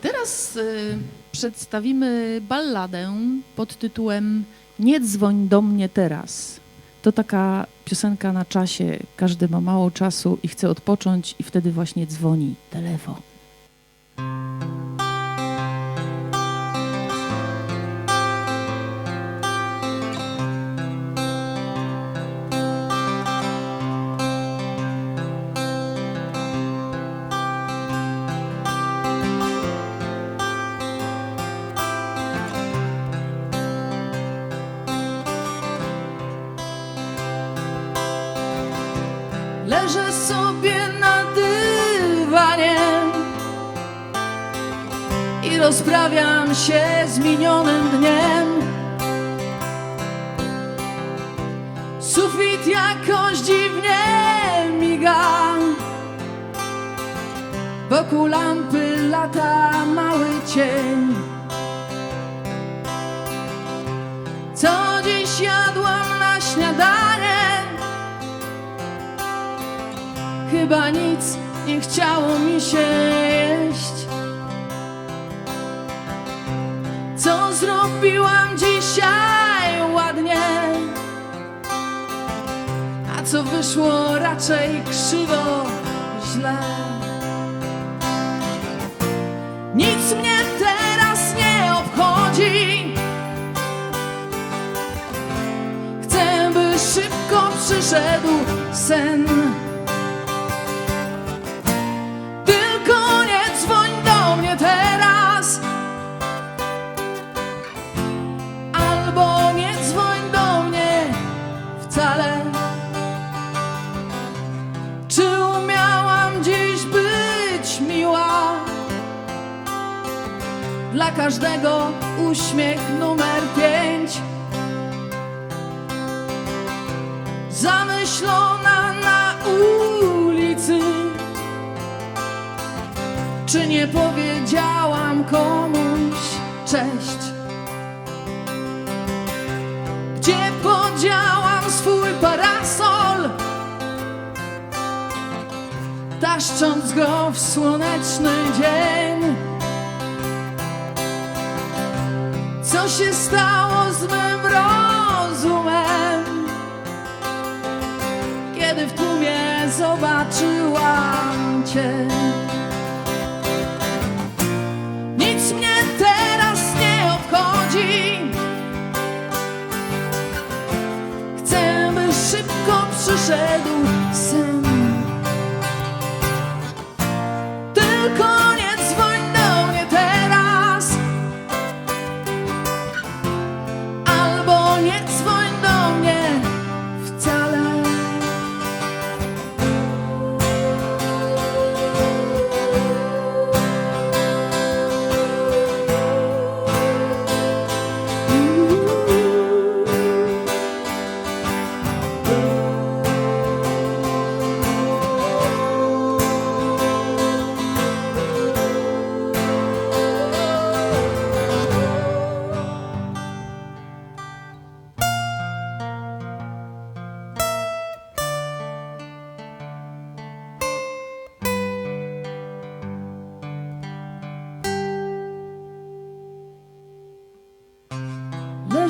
Teraz y, przedstawimy balladę pod tytułem Nie dzwoń do mnie teraz. To taka piosenka na czasie. Każdy ma mało czasu i chce odpocząć i wtedy właśnie dzwoni telefon. Leżę sobie na dywanie i rozprawiam się z minionym dniem. Sufit jakoś dziwnie miga, wokół lampy lata mały cień. Co Chyba nic nie chciało mi się jeść. Co zrobiłam dzisiaj ładnie, a co wyszło raczej krzywo, źle. Nic mnie teraz nie obchodzi. Chcę, by szybko przyszedł sen. wcale Czy umiałam dziś być miła? Dla każdego uśmiech numer pięć Zamyślona na ulicy czy nie powiedziałam komuś cześć? Taszcząc go w słoneczny dzień. Co się stało z mym rozumem? Kiedy w tłumie zobaczyłam cię. Nic mnie teraz nie obchodzi. Chcę, by szybko przyszedł Tylko nie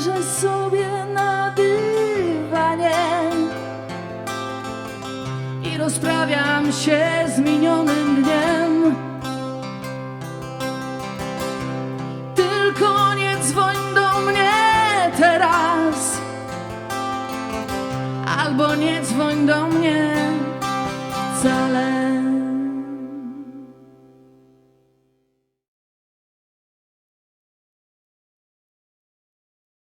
Leżę sobie na dywanie i rozprawiam się z minionym dniem. Tylko nie dzwoń do mnie teraz, albo nie dzwoń do mnie wcale.